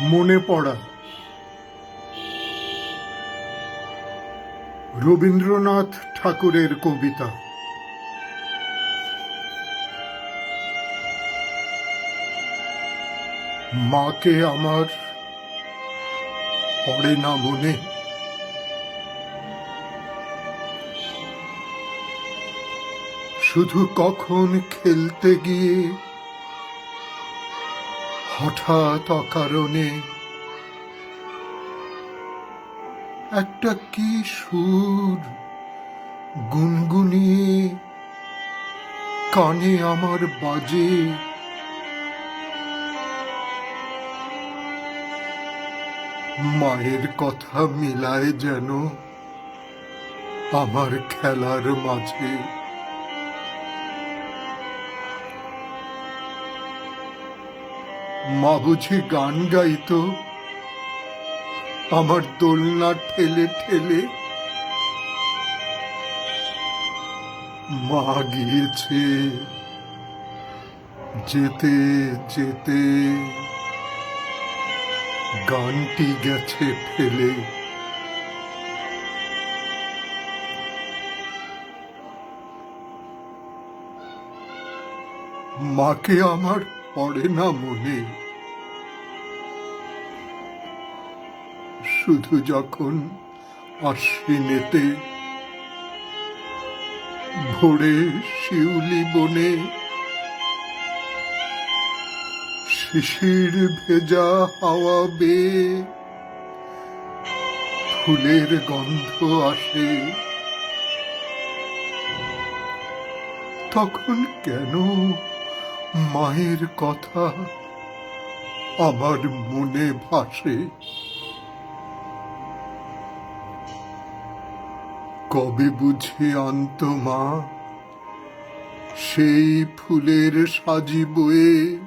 মনে পড়া। রবীন্দ্রনাথ ঠাকুরের কবিতা। মাকে আমার পড়ে না মনে। শুধু কখন খেলতে গিয়ে হঠাৎ অকারণে একটা কি সুর গুনগুনিয়ে কানে আমার বাজে। মায়ের কথা মিলায় যেন আমার খেলার মাঝে মা বুঝি গান গাইতো। আমার দোলনা ঠেলে ঠেলে মা গিয়েছে। যেতে যেতে গানটি গেছে ফেলে। মাকে আমার পড়ে না মনে। শুধু যখন আশ্বিনেতে ভোরে শিউলি বনে, শিশির ভেজা হাওয়া বেয়ে ফুলের গন্ধ আসে। তখন কেন মায়ের কথা আমার মনে ভাসে। কবে বুঝে আন্ত মা, সেই ফুলের সাজি বয়ে?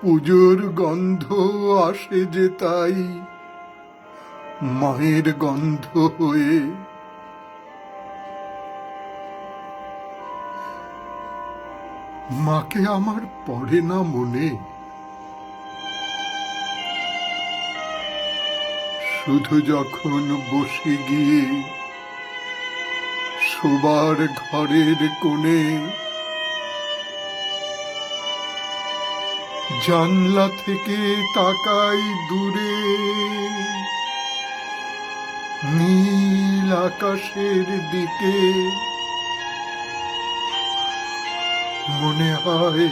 পুজোর গন্ধ আসে যে তাই মায়ের গন্ধ হয়ে। মাকে আমার পড়ে না মনে। শুধু যখন বসে গিয়ে শোবার ঘরের কোণে জানলা থেকে তাকাই দূরে, নীল আকাশের দিকে মনে হয়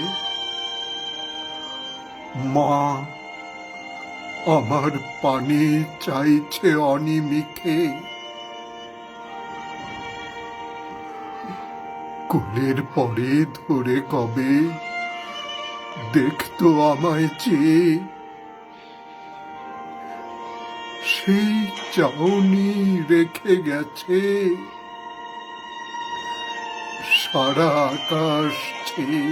মা আমার পানি চাইছে অনিমিখে কোলের পরে ধরে কবে দেখতো আমায় চেয়ে সেই চাউনি রেখে গেছে। সারা আকাশ ছেয়ে